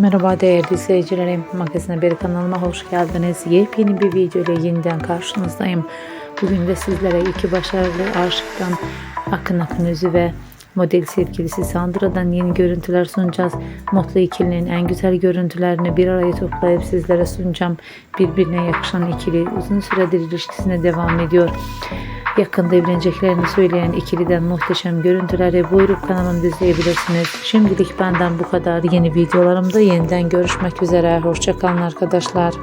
Merhaba değerli izleyicilerim. Magazin Haberi kanalıma hoş geldiniz. Yepyeni bir video ile yeniden karşınızdayım. Bugün de sizlere iki başarılı aşıktan Akın Akın Özü ve model sevgilisi Sandra'dan yeni görüntüler sunacağız. Mutlu ikilinin en güzel görüntülerini bir araya toplayıp sizlere sunacağım. Birbirine yakışan ikili uzun süredir ilişkisine devam ediyor. Yakında evleneceklerini söyleyen ikiliden muhteşem görüntüleri buyurup kanalımda izleyebilirsiniz. Şimdilik benden bu kadar. Yeni videolarımda yeniden görüşmek üzere. Hoşçakalın arkadaşlar.